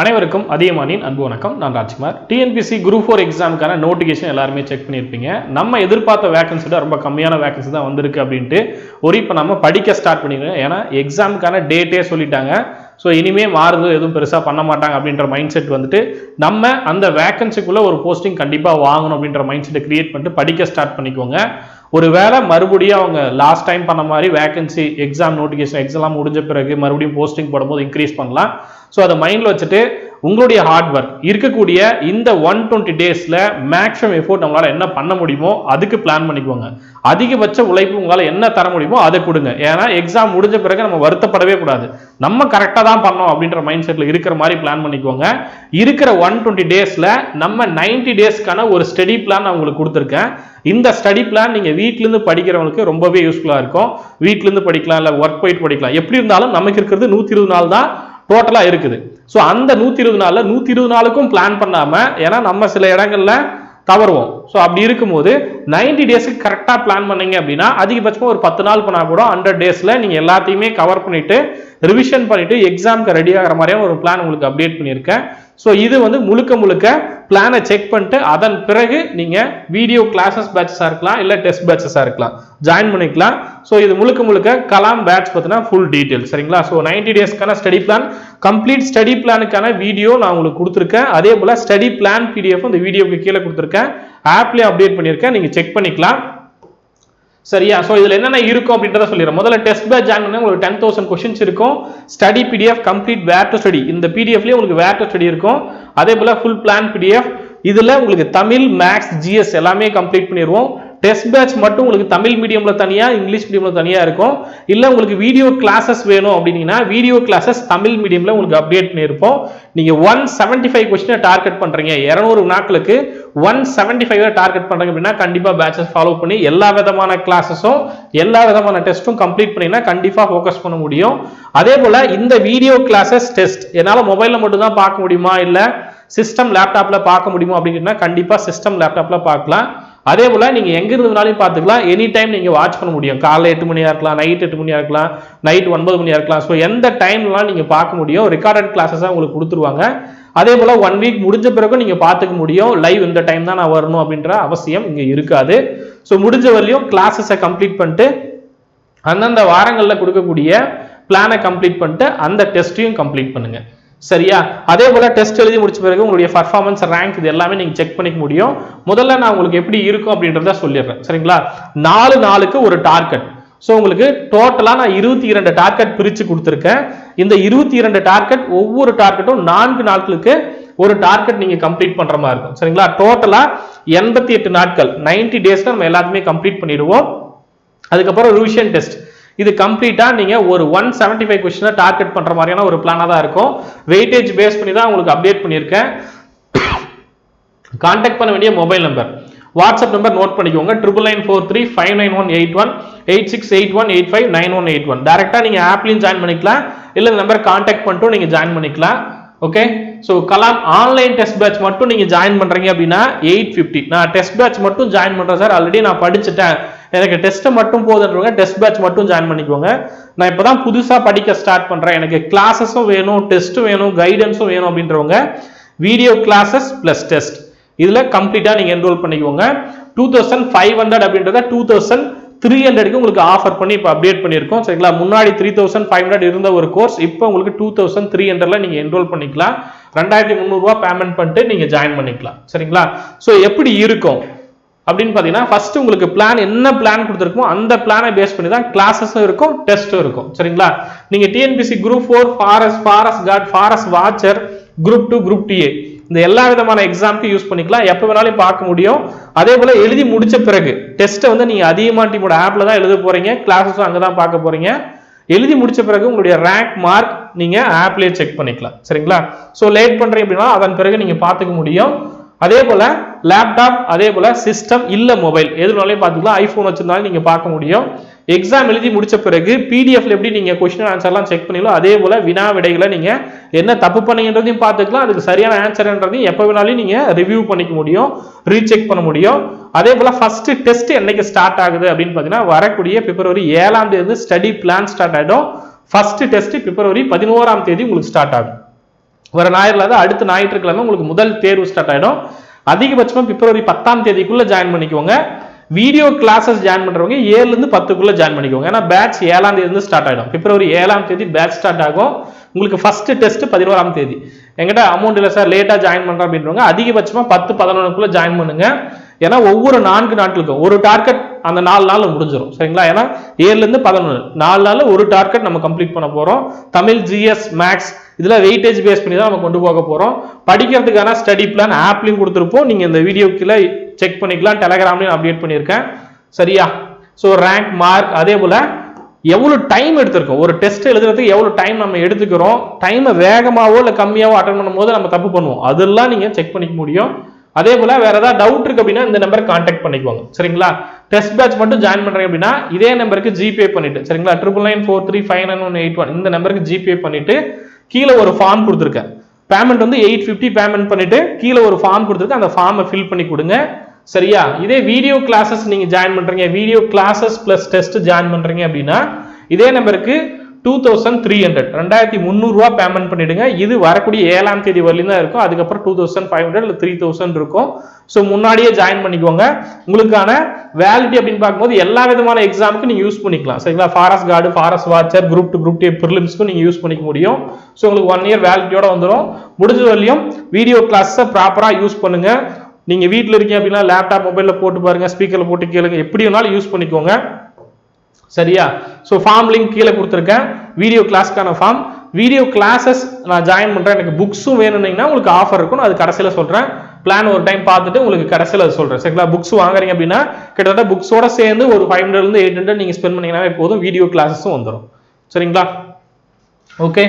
அனைவருக்கும் அதிகமானின் அன்பு வணக்கம். நான் ராஜ்குமார். டிஎன்பிசி குரூப் ஃபோர் எக்ஸாமுக்கான நோட்டிஃபிகேஷன் எல்லாருமே செக் பண்ணியிருப்பீங்க. நம்ம எதிர்பார்த்த வேகன்சி ரொம்ப கம்மியான வேகன்சி தான் வந்திருக்கு அப்படின்ட்டு ஒரு இப்போ நம்ம படிக்க ஸ்டார்ட் பண்ணிடுவோம் ஏன்னா எக்ஸாமுக்கான டேட்டே சொல்லிட்டாங்க. ஸோ இனிமே மாறுது எதுவும் பெருசாக பண்ண மாட்டாங்க அப்படின்ற மைண்ட் செட் வந்துட்டு நம்ம அந்த வேக்கன்சிக்குள்ளே ஒரு போஸ்டிங் கண்டிப்பாக வாங்கணும் அப்படின்ற மைண்ட் செட்டை கிரியேட் பண்ணிட்டு படிக்க ஸ்டார்ட் பண்ணிக்கோங்க. ஒரு வேளை மறுபடியும் அவங்க லாஸ்ட் டைம் பண்ண மாதிரி வேகன்சி எக்ஸாம் நோட்டிஃபிகேஷன் எக்ஸாம் முடிஞ்ச பிறகு மறுபடியும் போஸ்டிங் போடும்போது இன்க்ரீஸ் பண்ணலாம். ஸோ அதை மைண்டில் வச்சுட்டு உங்களுடைய ஹார்ட் ஒர்க் இருக்கக்கூடிய இந்த ஒன் டுவெண்ட்டி டேஸில் மேக்ஸிமம் எஃபோர்ட் நம்மளால் என்ன பண்ண முடியுமோ அதுக்கு பிளான் பண்ணிக்கோங்க. அதிகபட்ச உழைப்பு உங்களால் என்ன தர முடியுமோ அதை கொடுங்க. ஏன்னா எக்ஸாம் முடிஞ்ச பிறகு நம்ம வருத்தப்படவே கூடாது. நம்ம கரெக்டாக தான் பண்ணோம் அப்படின்ற மைண்ட் செட்டில் இருக்கிற மாதிரி பிளான் பண்ணிக்கோங்க. இருக்கிற ஒன் டுவெண்ட்டி டேஸில் நம்ம நைன்டி டேஸ்க்கான ஒரு ஸ்டடி பிளான் நான் உங்களுக்கு கொடுத்துருக்கேன். இந்த ஸ்டடி பிளான் நீங்கள் வீட்டிலேருந்து படிக்கிறவங்களுக்கு ரொம்பவே யூஸ்ஃபுல்லாக இருக்கும். வீட்டிலேருந்து படிக்கலாம் இல்லை ஒர்க் போயிட்டு படிக்கலாம். எப்படி இருந்தாலும் நமக்கு இருக்கிறது நூற்றி இருபது நாள் தான். டோட்டலாக இருக்குது. ஸோ அந்த நூற்றி இருபது நாளில் நூற்றி இருபது நாளுக்கும் பிளான் பண்ணாமல் ஏன்னா நம்ம சில இடங்களில் தவறுவோம். ஸோ அப்படி இருக்கும்போது நைன்டி டேஸுக்கு கரெக்டாக பிளான் பண்ணீங்க அப்படின்னா அதிகபட்சமாக ஒரு பத்து நாள் பண்ணால் கூட ஹண்ட்ரட் டேஸில் நீங்கள் எல்லாத்தையுமே கவர் பண்ணிவிட்டு ரிவிஷன் பண்ணிவிட்டு எக்ஸாம்க்கு ரெடி ஆகிற மாதிரியான ஒரு பிளான் உங்களுக்கு அப்டேட் பண்ணியிருக்கேன். ஸோ இது வந்து முழுக்க முழுக்க பிளானை செக் பண்ணிட்டு அதன் பிறகு நீங்கள் வீடியோ கிளாஸஸ் பேட்சஸாக இருக்கலாம் இல்லை டெஸ்ட் பேட்சஸாக இருக்கலாம். ஜாயின் பண்ணிக்கலாம். ஸோ இது முழுக்க முழுக்க கலாம் பேட்ச் பார்த்தீங்கன்னா ஃபுல் டீட்டெயில் சரிங்களா? ஸோ நைன்டி டேஸ்க்கான ஸ்டடி பிளான் கம்ப்ளீட் ஸ்டடி பிளானுக்கான வீடியோ நான் உங்களுக்கு கொடுத்துருக்கேன். அதே போல் ஸ்டடி பிளான் பிடிஎஃப் இந்த வீடியோக்கு கீழே கொடுத்துருக்கேன். ஆப்லேயே அப்டேட் பண்ணியிருக்கேன். நீங்கள் செக் பண்ணிக்கலாம். சரியா ஸோ இதில் என்னென்ன இருக்கும் அப்படின்றத சொல்லிடுறேன். முதல்ல டெஸ்ட் பேட்ச் ஜாயின் பண்ணி உங்களுக்கு டென் தௌசண்ட் கொஸ்டின்ஸ் இருக்கும். Study PDF complete where to study இந்த பிடிஎஃப்லேயே உங்களுக்கு வேர் டு ஸ்டடி இருக்கும். அதே போல் ஃபுல் பிளான் பிடிஎஃப் இதில் உங்களுக்கு தமிழ் மேக்ஸ் ஜிஎஸ் எல்லாமே கம்ப்ளீட் பண்ணிடுவோம். டெஸ்ட் பேட்ச் மட்டும் உங்களுக்கு தமிழ் மீடியமில் தனியாக இங்கிலீஷ் மீடியமில் தனியாக இருக்கும். இல்லை உங்களுக்கு வீடியோ கிளாஸஸ் வேணும் அப்படின்னீங்கன்னா வீடியோ கிளாஸஸ் தமிழ் மீடியமில் உங்களுக்கு அப்டேட் பண்ணியிருப்போம். நீங்கள் ஒன் செவன்ட்டி ஃபைவ் கொஸ்டினை டார்கெட் பண்ணுறீங்க இரநூறு நாட்களுக்கு ஒன் செவன்டி ஃபைவ் டார்கெட் பண்ணுறாங்க அப்படின்னா கண்டிப்பாக பேட்சஸ் ஃபாலோ பண்ணி எல்லா விதமான கிளாஸஸும் எல்லா விதமான டெஸ்ட்டும் கம்ப்ளீட் பண்ணிங்கன்னா கண்டிப்பாக ஃபோக்கஸ் பண்ண முடியும். அதே போல் இந்த வீடியோ கிளாஸஸ் டெஸ்ட் என்னால் மொபைலில் மட்டும்தான் பார்க்க முடியுமா? இல்லை சிஸ்டம் லேப்டாப்பில் பார்க்க முடியுமா? அப்படின்னா கண்டிப்பாக சிஸ்டம் லேப்டாப்பில் பார்க்கலாம். அதே போல் நீங்கள் எங்கே இருந்தாலும் பார்த்துக்கலாம். எனி டைம் நீங்கள் வாட்ச் பண்ண முடியும். காலைல எட்டு மணியா இருக்கலாம் நைட் எட்டு மணியா இருக்கலாம் நைட் ஒன்பது மணியாக இருக்கலாம். ஸோ எந்த டைம்லாம் நீங்கள் பார்க்க முடியும் ரெக்கார்டட் கிளாஸஸாக உங்களுக்கு கொடுத்துருவாங்க. அதே போல் ஒன் வீக் முடிஞ்ச பிறகு நீங்கள் பார்த்துக்க முடியும். லைவ் இந்த டைம் தான் நான் வரணும் அப்படின்ற அவசியம் இங்கே இருக்காது. ஸோ முடிஞ்ச வரையும் கிளாஸஸை கம்ப்ளீட் பண்ணிட்டு அந்தந்த வாரங்களில் கொடுக்கக்கூடிய பிளானை கம்ப்ளீட் பண்ணிட்டு அந்த டெஸ்ட்டையும் கம்ப்ளீட் பண்ணுங்கள் சரியா? அதே போல டெஸ்ட் எழுதி முடிச்ச பிறகு உங்களுடைய பர்ஃபார்மன்ஸ் ரேங்க் இது எல்லாமே நீங்கள் செக் பண்ணிக்க முடியும். முதல்ல நான் உங்களுக்கு எப்படி இருக்கும் அப்படின்றத சொல்லிடுறேன். சரிங்களா? நாலு நாளுக்கு ஒரு டார்கெட் ஸோ உங்களுக்கு டோட்டலாக நான் இருபத்தி இரண்டு டார்கெட் பிரித்து கொடுத்துருக்கேன். இந்த இருபத்தி இரண்டு டார்கெட் ஒவ்வொரு டார்கெட்டும் நான்கு நாட்களுக்கு ஒரு டார்கெட் நீங்கள் கம்ப்ளீட் பண்ணுற மாதிரி இருக்கும். சரிங்களா? டோட்டலாக எண்பத்தி எட்டு நாட்கள் நைன்டி டேஸில் நம்ம எல்லாத்தையுமே கம்ப்ளீட் பண்ணிடுவோம். அதுக்கப்புறம் ரிவிஷன் டெஸ்ட் இது கம்ப்ளீட்டாக நீங்கள் ஒரு ஒன் செவன்டி ஃபைவ் கொஸ்டினை டார்கெட் பண்ணுற மாதிரியான ஒரு பிளானாக தான் இருக்கும். வெயிட்டேஜ் பேஸ் பண்ணி தான் உங்களுக்கு அப்டேட் பண்ணியிருக்கேன். கான்டாக்ட் பண்ண வேண்டிய mobile number WhatsApp number note பண்ணிக்கோங்க. Triple nine four three five nine one eight one eight six eight one eight five nine one eight one டேரெக்டாக நீங்கள் ஆப்லையும் ஜாயின் பண்ணிக்கலாம். இல்லை இந்த நம்பர் கான்டாக்ட் பண்ணிட்டும் நீங்கள் ஜாயின் பண்ணிக்கலாம். Okay so Kalam online test batch மட்டும் நீங்கள் ஜாயின் பண்ணுறீங்க அப்படின்னா எயிட் ஃபிஃப்டி நான் டெஸ்ட் பேட்ச் மட்டும் ஜாயின் பண்ணுறேன் சார் ஆல்ரெடி நான் படிச்சுட்டேன். எனக்கு டெஸ்ட்டை மட்டும் போதுன்றவங்க டெஸ்ட் பேட்ச் மட்டும் ஜாயின் பண்ணிக்கோங்க. நான் இப்போ தான் புதுசாக படிக்க ஸ்டார்ட் பண்ணுறேன் எனக்கு கிளாஸஸும் வேணும் டெஸ்ட்டும் வேணும் கைடன்ஸும் வேணும் அப்படின்றவங்க வீடியோ கிளாஸஸ் ப்ளஸ் டெஸ்ட் இதில் கம்ப்ளீட்டாக நீங்கள் என்ரோல் பண்ணிக்கோங்க. டூ தௌசண்ட் ஃபைவ் ஹண்ட்ரட் அப்படின்றத டூ தௌசண்ட் த்ரீ ஹண்ட்ரடுக்கு உங்களுக்கு ஆஃபர் பண்ணி இப்போ அப்டேட் பண்ணியிருக்கோம். சரிங்களா? முன்னாடி த்ரீ தௌசண்ட் ஃபைவ் ஹண்ட்ரட் இருந்த ஒரு கோர்ஸ் இப்போ உங்களுக்கு டூ தௌசண்ட் த்ரீ ஹண்ட்ரட்ல நீங்கள் என்ரோல் பண்ணிக்கலாம். ரெண்டாயிரத்தி முந்நூறுரூவா பேமெண்ட் பண்ணிட்டு நீங்கள் ஜாயின் பண்ணிக்கலாம். சரிங்களா? ஸோ எப்படி இருக்கும்? அப்படின்னு பார்த்தீங்கன்னா ஃபர்ஸ்ட் உங்களுக்கு பிளான் என்ன பிளான் கொடுத்துருக்கோமோ அந்த பிளானை பேஸ் பண்ணி தான் கிளாஸஸும் இருக்கும் டெஸ்ட்டும் இருக்கும். சரிங்களா? நீங்கள் TNPSC group four forest forest guard forest watcher group two group DA இந்த எல்லா விதமான எக்ஸாம்க்கு யூஸ் பண்ணிக்கலாம். எப்போ வேணாலும் பார்க்க முடியும். அதே போல் எழுதி முடித்த பிறகு டெஸ்ட்டை வந்து நீங்கள் அதிகமாக டீமோட ஆப்பில் தான் எழுத போகிறீங்க கிளாஸஸும் அங்கே தான் பார்க்க போகிறீங்க எழுதி முடித்த பிறகு உங்களுடைய ரேங்க் மார்க் நீங்கள் ஆப்லேயே செக் பண்ணிக்கலாம். சரிங்களா? ஸோ லேட் பண்ணுறீங்க அப்படின்னா அதன் பிறகு நீங்கள் பார்த்துக்க முடியும். அதே போல் லேப்டாப் அதே போல் சிஸ்டம் இல்லை மொபைல் எதுனாலையும் பார்த்துக்கலாம். ஐஃபோன் வச்சுருந்தாலும் நீங்கள் பார்க்க முடியும். எக்ஸாம் எழுதி முடிச்ச பிறகு பிடிஎஃப்ல எப்படி நீங்க கொஸ்டின் ஆன்சர்லாம் செக் பண்ணீங்களோ அதே போல வினா விடைகளை நீங்க என்ன தப்பு பண்ணீங்கன்றதையும் பார்த்துக்கலாம். அதுக்கு சரியான ஆன்சர்ன்றதையும் எப்போ வேணாலும் நீங்க ரிவ்யூ பண்ணிக்க முடியும் ரீசெக் பண்ண முடியும். அதே போல ஃபர்ஸ்ட் டெஸ்ட் என்னைக்கு ஸ்டார்ட் ஆகுது அப்படின்னு பார்த்தீங்கன்னா வரக்கூடிய பிப்ரவரி ஏழாம் தேதி ஸ்டடி பிளான் ஸ்டார்ட் ஆகிடும் ஃபர்ஸ்ட் டெஸ்ட் பிப்ரவரி பதினோராம் தேதி உங்களுக்கு ஸ்டார்ட் ஆகும். வர ஞாயிறுல தான் அடுத்த ஞாயிற்றுக்கிழமை உங்களுக்கு முதல் தேர்வு ஸ்டார்ட் ஆகிடும் அதிகபட்சமா பிப்ரவரி பத்தாம் தேதிக்குள்ள ஜாயின் பண்ணிக்கோங்க. வீடியோ கிளாஸஸ் ஜாயின் பண்றவங்க ஏழுலேருந்து பத்துக்குள்ளே பத்துக்குள்ள ஜாயின் பண்ணிக்கோங்க. ஏன்னா பேட்ச் ஏழாம் தேதி ஸ்டார்ட் ஆகிடும் பிப்ரவரி ஏழாம் தேதி பேட்ச் ஸ்டார்ட் ஆகும். உங்களுக்கு ஃபர்ஸ்ட் டெஸ்ட் பதினோராம் தேதி. எங்கிட்ட அமௌண்ட் இல்லை சார் லேட்டாக ஜாயின் பண்ணுறோம் அப்படின்றவங்க அதிகபட்சமாக பத்து பதினொன்றுக்குள்ள ஜாயின் பண்ணுங்க. ஏன்னா ஒவ்வொரு நான்கு நாட்களுக்கும் ஒரு டார்கெட் அந்த நாலு நாள் முடிஞ்சிடும் சரிங்களா? ஏன்னா ஏழுலேருந்து பதினொன்று நாலு நாள் ஒரு டார்கெட் நம்ம கம்ப்ளீட் பண்ண போகிறோம் தமிழ் ஜிஎஸ் மேக்ஸ் இதில் வெயிட்டேஜ் பேஸ் பண்ணி தான் நம்ம கொண்டு போக போகிறோம் படிக்கிறதுக்கான ஸ்டடி பிளான் ஆப்லையும் கொடுத்துருப்போம். நீங்கள் இந்த வீடியோ கீழே செக் பண்ணிக்கலாம் டெலகிராம்லையும் அப்டேட் பண்ணியிருக்கேன். சரியா? ஸோ ரேங்க் மார்க் அதே போல் எவ்வளோ டைம் எடுத்திருக்கோம்? ஒரு டெஸ்ட் எழுதுறதுக்கு எவ்வளோ டைம் நம்ம எடுத்துக்கிறோம்? டைமை வேகமாகவோ இல்லை கம்மியாகவோ அட்டன் பண்ணும்போது நம்ம தப்பு பண்ணுவோம். அதெல்லாம் நீங்கள் செக் பண்ணிக்க முடியும். அதே போல் வேறு ஏதாவது டவுட் இருக்குது அப்படின்னா இந்த நம்பரை காண்டாக்ட் பண்ணிக்கோங்க. சரிங்களா? டெஸ்ட் பேட்ச் மட்டும் ஜாயின் பண்ணுறேன் அப்படின்னா இதே நம்பருக்கு ஜிபே பண்ணிவிட்டு சரிங்களா? Triple nine four three five nine one eight one இந்த நம்பருக்கு ஜிபே பண்ணிவிட்டு கீழே ஒரு ஃபார்ம் கொடுத்துருக்கேன். பேமெண்ட் வந்து எயிட் ஃபிஃப்டி பேமெண்ட் பண்ணிவிட்டு கீழே ஒரு ஃபார்ம் கொடுத்துருக்கு அந்த ஃபார்மை ஃபில் பண்ணி கொடுங்க. சரியா? இதே வீடியோ கிளாஸஸ் நீங்க ஜாயின் பண்றீங்க. Video classes plus test join பண்றீங்க அப்படின்னா இதே நம்பருக்கு டூ தௌசண்ட் த்ரீ ஹண்ட்ரட் ரெண்டாயிரத்தி முந்நூறுரூவா பேமெண்ட் பண்ணிவிடுங்க இது வரக்கூடிய ஏழாம் தேதி வரலையும் தான் இருக்கும். அதுக்கப்புறம் டூ தௌசண்ட் ஃபைவ் ஹண்ட்ரட் இல்லை த்ரீ தௌசண்ட் இருக்கும். ஸோ முன்னாடியே ஜாயின் பண்ணிக்கோங்க. உங்களுக்கான வேலிட்டி அப்படின்னு பார்க்கும்போது எல்லா விதமான எக்ஸாமுக்கு நீங்கள் யூஸ் பண்ணிக்கலாம். சரிங்களா? Forest guard forest watcher group two group டே ப்ரிலிம்ஸ்க்கும் நீங்கள் யூஸ் பண்ணிக்க முடியும். ஸோ உங்களுக்கு ஒன் இயர் வேலிட்டியோட வந்துடும் முடிஞ்ச வரலையும் வீடியோ கிளாஸை ப்ராப்பராக யூஸ் பண்ணுங்கள் நீங்கள் வீட்டில் இருக்கீங்க அப்படின்னா லேப்டாப் மொபைலில் போட்டு பாருங்கள் ஸ்பீக்கரில் போட்டு கேளுங்க. எப்படி வேணாலும் யூஸ் பண்ணிக்கோங்க. சரியா? ஸோ ஃபார்ம் லிங்க் கீழே கொடுத்துருக்கேன். வீடியோ கிளாஸ்க்கான ஃபார்ம் வீடியோ கிளாஸஸ் நான் ஜாயின் பண்ணுறேன் எனக்கு புக்ஸும் வேணும்னீங்கன்னா உங்களுக்கு ஆஃபர் இருக்கும் நான் அது கடைசியில் சொல்கிறேன் பிளான் ஒரு டைம் பார்த்துட்டு உங்களுக்கு கடைசியில் அது சொல்கிறேன் சரிங்களா? புக்ஸ் வாங்குறீங்க அப்படின்னா கிட்டத்தட்ட புக்ஸோட சேர்ந்து ஒரு ஃபைவ் ஹண்ட்ரட்லேருந்து எயிட் ஹண்ட்ரட் நீங்கள் ஸ்பெண்ட் பண்ணீங்கன்னா போதும். வீடியோ கிளாஸஸும் வந்துடும் சரிங்களா? ஓகே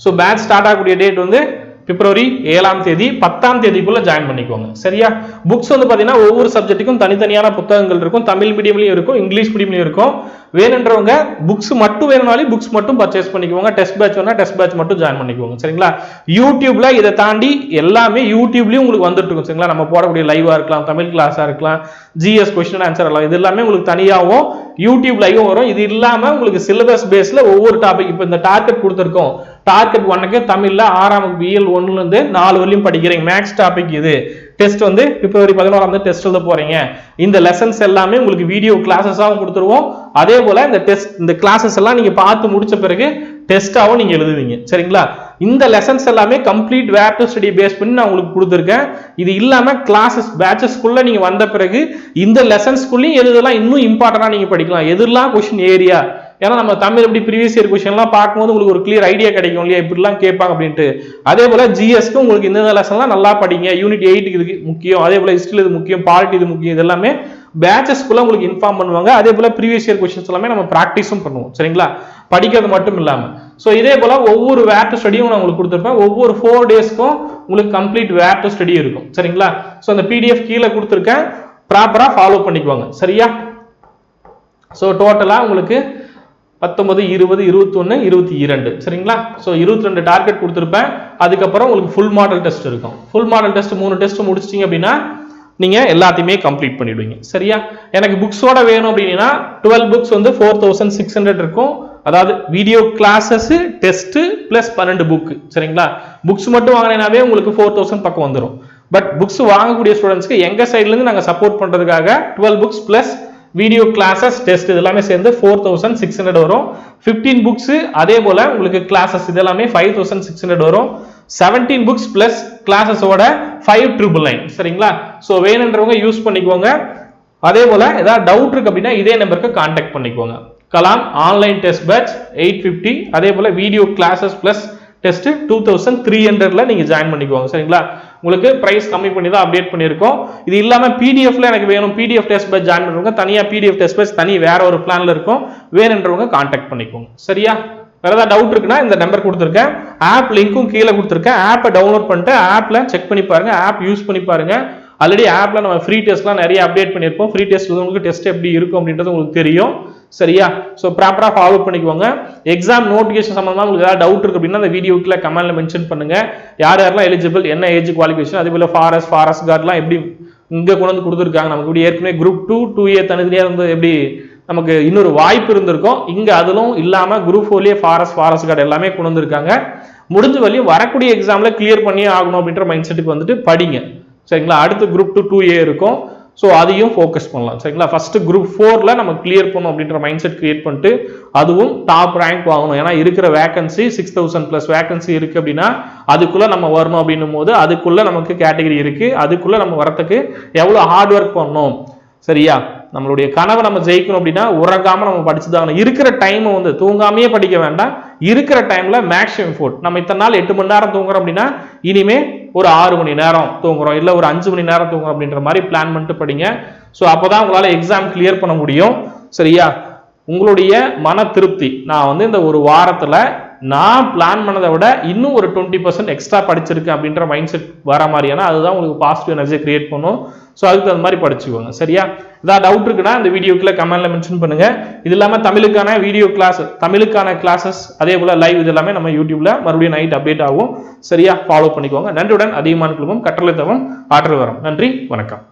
ஸோ பேட்ச் ஸ்டார்ட் ஆகக்கூடிய டேட் வந்து பிப்ரவரி ஏழாம் தேதி பத்தாம் தேதிக்குள்ள ஜாயின் பண்ணிக்கோங்க. சரியா? புக்ஸ் வந்து பார்த்தீங்கன்னா ஒவ்வொரு சப்ஜெக்ட்டுக்கும் தனித்தனியான புத்தகங்கள் இருக்கும். தமிழ் மீடியம்லையும் இருக்கும் இங்கிலீஷ் மீடியம்லையும் இருக்கும். வேணுன்றவங்க புக்ஸ் மட்டும் வேணும்னாலும் புக்ஸ் மட்டும் பர்ச்சேஸ் பண்ணிக்கோங்க டெஸ்ட் பேட்ச் வேணா டெஸ்ட் பேட்ச் மட்டும் ஜாயின் பண்ணிக்கோங்க சரிங்களா? யூடியூப்ல இதை தாண்டி எல்லாமே யூடியூப்லயும் உங்களுக்கு வந்துட்டு இருக்கும். சரிங்களா? நம்ம போடக்கூடிய லைவா இருக்கலாம் தமிழ் கிளாஸா இருக்கலாம் ஜிஎஸ் கொஸ்டின் ஆன்சர் எல்லாம். இது எல்லாமே உங்களுக்கு தனியாகவும் யூடியூப் லைவும் வரும். இது இல்லாம உங்களுக்கு சிலபஸ் பேஸ்ல ஒவ்வொரு டாபிக் இப்போ இந்த டார்கெட் கொடுத்துருக்கோம். டார்கெட் ஒன்னுக்கு தமிழ்ல ஆறாம் பிஎல் ஒன்னுல இருந்து நாலு வரலையும் படிக்கிறீங்க. மேக்ஸ் டாபிக் இது. டெஸ்ட் வந்து பிப்ரவரி பதினோராம் தேதி டெஸ்ட் எழுத போறீங்க. இந்த லெசன்ஸ் எல்லாமே உங்களுக்கு வீடியோ கிளாஸஸாகவும் கொடுத்துருவோம். அதே போல் இந்த டெஸ்ட் இந்த கிளாஸஸ் எல்லாம் நீங்கள் பார்த்து முடிச்ச பிறகு டெஸ்ட்டாகவும் நீங்கள் எழுதுவீங்க. சரிங்களா? இந்த லெசன்ஸ் எல்லாமே complete where to study base பண்ணி நான் உங்களுக்கு கொடுத்துருக்கேன். இது இல்லாமல் கிளாஸஸ் பேச்சஸ்க்குள்ளே நீங்கள் வந்த பிறகு இந்த லெசன்ஸ்குள்ளேயும் எதுலாம் இன்னும் இம்பார்ட்டண்டாக நீங்கள் படிக்கலாம். எதுலாம் கொஷின் ஏரியா ஏன்னா நம்ம தமிழ் எப்படி ப்ரீவியஸ் இயர் கொஷின்லாம் பார்க்கும்போது உங்களுக்கு ஒரு கிளியர் ஐடியா கிடைக்கும் இல்லையா? இப்படிலாம் கேட்பாங்க அப்படின்ட்டு. அதே போல் ஜிஎஸ்க்கு உங்களுக்கு இந்த லெசன்லாம் நல்லா படிங்க. யூனிட் எயிட்டுக்கு இதுக்கு முக்கியம். அதே போல் ஹிஸ்ட்ரியில் இது முக்கியம். பாலிட்டி இது முக்கியம். இது எல்லாமே பேச்சஸ்க்குள்ள உங்களுக்கு இன்ஃபார்ம் பண்ணுவாங்க. அதே போல ப்ரீவியஸ் இயர் கொஸ்டின்ஸ் எல்லாமே நம்ம ப்ராக்டிஸும் பண்ணுவோம். சரிங்களா? படிக்கிறது மட்டும் இல்லாம. ஸோ இதே போல ஒவ்வொரு வேர்டு ஸ்டடியும் நான் உங்களுக்கு கொடுத்துருப்பேன். ஒவ்வொரு ஃபோர் டேஸ்க்கும் உங்களுக்கு கம்ப்ளீட் வேட்டு ஸ்டடி இருக்கும். சரிங்களா? ஸோ அந்த பிடிஎஃப் கீழே கொடுத்துருக்கேன். ப்ராப்பராக ஃபாலோ பண்ணிக்குவாங்க. சரியா? ஸோ டோட்டலாக உங்களுக்கு பத்தொன்பது இருபது இருபத்தொன்று இருபத்தி இரண்டு. சரிங்களா? ஸோ இருபத்தி ரெண்டு டார்கெட் கொடுத்துருப்பேன். அதுக்கப்புறம் உங்களுக்கு ஃபுல் மாடல் டெஸ்ட் இருக்கும். ஃபுல் மாடல் டெஸ்ட் மூணு டெஸ்ட் முடிச்சிட்டிங்க அப்படின்னா நீங்கள் எல்லாத்தையுமே கம்ப்ளீட் பண்ணிவிடுவீங்க சரியா? எனக்கு புக்ஸோட வேணும் அப்படின்னா டுவெல் புக்ஸ் வந்து ஃபோர் தௌசண்ட் சிக்ஸ் ஹண்ட்ரட் இருக்கும். அதாவது வீடியோ கிளாஸஸ் டெஸ்ட்டு ப்ளஸ் பன்னெண்டு புக்கு சரிங்களா? புக்ஸ் மட்டும் வாங்கினாவே உங்களுக்கு ஃபோர் தௌசண்ட் பக்கம் வந்துடும் பட் புக்ஸ் வாங்கக்கூடிய ஸ்டூடெண்ட்ஸ்க்கு எங்கள் சைட்லேருந்து நாங்கள் சப்போர்ட் பண்ணுறதுக்காக twelve books plus video classes test இதெல்லாமே சேர்ந்து ஃபோர் தௌசண்ட் சிக்ஸ் ஹண்ட்ரட் வரும். ஃபிஃப்டீன் புக்ஸ் அதே போல் உங்களுக்கு கிளாஸஸ் இதெல்லாமே ஃபைவ் தௌசண்ட் சிக்ஸ் ஹண்ட்ரட் வரும். செவன்டீன் புக்ஸ் ப்ளஸ் கிளாஸஸோட ஃபைவ் ட்ரிபிள் நைன் சரிங்களா? ஸோ வேணுன்றவங்க யூஸ் பண்ணிக்கோங்க. அதே போல் ஏதாவது டவுட் இருக்குது அப்படின்னா இதே நம்பருக்கு காண்டாக்ட் பண்ணிக்கோங்க. Kalam online test batch eight fifty அதே போல் video classes plus test two thousand three ஹண்ட்ரட்ல நீங்கள் ஜாயின் பண்ணிக்கோங்க. சரிங்களா? உங்களுக்கு ப்ரைஸ் கம்மி பண்ணி தான் அப்டேட் பண்ணியிருக்கோம். இது இல்லாமல் பிடிஎஃப்ல எனக்கு வேணும். பிடிஎஃப் டெஸ்ட் பேட்ச் ஜாயின் பண்ணுறவங்க தனியாக பிடிஎஃப் டெஸ்ட் பேட்ச் தனி வேற ஒரு பிளானில் இருக்கும். வேணுன்றவங்க காண்டாக்ட் பண்ணிக்கோங்க. சரியா? வேறு ஏதாவது டவுட் இருக்குன்னா இந்த நம்பர் கொடுத்துருக்கேன். ஆப் லிங்க்கும் கீழே கொடுத்துருக்கேன். ஆப்பை டவுன்லோட் பண்ணிட்டு ஆப்பில் செக் பண்ணி பாருங்கள் ஆப் யூஸ் பண்ணி பாருங்க. ஆல்ரெடி ஆப்பில் நம்ம ஃப்ரீ டெஸ்ட்லாம் நிறைய அப்டேட் பண்ணியிருப்போம். ஃப்ரீ டெஸ்ட் உங்களுக்கு டெஸ்ட் எப்படி இருக்கும் அப்படின்றது உங்களுக்கு தெரியும். சரியா? ஸோ ப்ராப்பராக ஃபாலோ பண்ணிக்கோங்க. எக்ஸாம் நோட்டிஃபிகேஷன் சம்மந்தமாக உங்களுக்கு ஏதாவது டவுட் இருக்கு அப்படின்னா அந்த வீடியோக்கில் கமெண்ட்ல மென்ஷன் பண்ணுங்கள் யார் யாரெல்லாம் எலிஜிபிள் என்ன ஏஜ் குவாலிஃபிகேஷன் அதே போல் ஃபாரஸ்ட் ஃபாரஸ்ட் கார்ட்லாம் எப்படி இங்கே கொண்டு வந்து கொடுத்துருக்காங்க. நமக்கு இப்படி ஏற்கனவே குரூப் டூ டூ ஏ தனித்தனியாக இருந்து எப்படி நமக்கு இன்னொரு வாய்ப்பு இருந்திருக்கும். இங்கே அதிலும் இல்லாமல் குரூப் ஃபோர்லேயே ஃபாரஸ்ட் ஃபாரஸ்ட் கார்டு எல்லாமே கொண்டு வந்திருக்காங்க. முடிஞ்ச வரையும் வரக்கூடிய எக்ஸாமில் கிளியர் பண்ணியே ஆகணும் அப்படின்ற மைண்ட் செட்டுக்கு வந்துட்டு படிங்க. சரிங்களா? அடுத்து குரூப் டூ டூ ஏ இருக்கும். ஸோ அதையும் ஃபோக்கஸ் பண்ணலாம். சரிங்களா? ஃபர்ஸ்ட் குரூப் ஃபோரில் நம்ம கிளியர் பண்ணணும் அப்படின்ற மைண்ட் செட் கிரியேட் பண்ணிட்டு அதுவும் டாப் ரேங்க் வாங்கணும். ஏன்னா இருக்கிற vacancy six thousand plus vacancy இருக்கு அப்படின்னா அதுக்குள்ள நம்ம வரணும் அப்படின்னும் போது அதுக்குள்ள நமக்கு கேட்டகரி இருக்கு. அதுக்குள்ள நம்ம வரத்துக்கு எவ்வளோ ஹார்ட் ஒர்க் பண்ணணும்? சரியா? நம்மளுடைய கனவை நம்ம ஜெயிக்கணும் அப்படின்னா உறங்காம நம்ம படிச்சுதான் இருக்கிற டைமை வந்து தூங்காமையே படிக்க வேண்டாம். இருக்கிற டைம்ல மேக்ஸிமம் ஃபோர்ட் நம்ம இத்தனை நாள் எட்டு மணி நேரம் தூங்குறோம் அப்படின்னா இனிமே ஒரு ஆறு மணி நேரம் தூங்குறோம். இல்லை ஒரு அஞ்சு மணி நேரம் தூங்குறோம் அப்படின்ற மாதிரி பிளான் பண்ணிட்டு படிங்க. ஸோ அப்போதான் உங்களால் எக்ஸாம் கிளியர் பண்ண முடியும். சரியா? உங்களுடைய மன திருப்தி. நான் வந்து இந்த ஒரு வாரத்தில் நான் பிளான் பண்ணதை விட இன்னும் ஒரு டுவெண்ட்டி பர்சன்ட் எக்ஸ்ட்ரா படிச்சிருக்கேன் அப்படின்ற மைண்ட் செட் வர மாதிரியான அதுதான் உங்களுக்கு பாசிட்டிவ் எனர்ஜியை கிரியேட் பண்ணும். ஸோ அதுக்கு தகுந்த மாதிரி படிச்சுக்கோங்க. சரியா? ஏதாவது டவுட் இருக்குன்னா இந்த வீடியோக்குள்ள கமெண்ட்ல மென்ஷன் பண்ணுங்க. இது இல்லாமல் தமிழுக்கான வீடியோ கிளாஸ் தமிழுக்கான கிளாஸஸ் அதே போல லைவ் இது எல்லாமே நம்ம யூடியூப்ல மறுபடியும் நைட் அப்டேட் ஆகும். சரியா? ஃபாலோ பண்ணிக்கோங்க. நன்றியுடன் அதிகமான குழுமம் கட்டளை தவம் ஆற்றல் வரும். நன்றி வணக்கம்.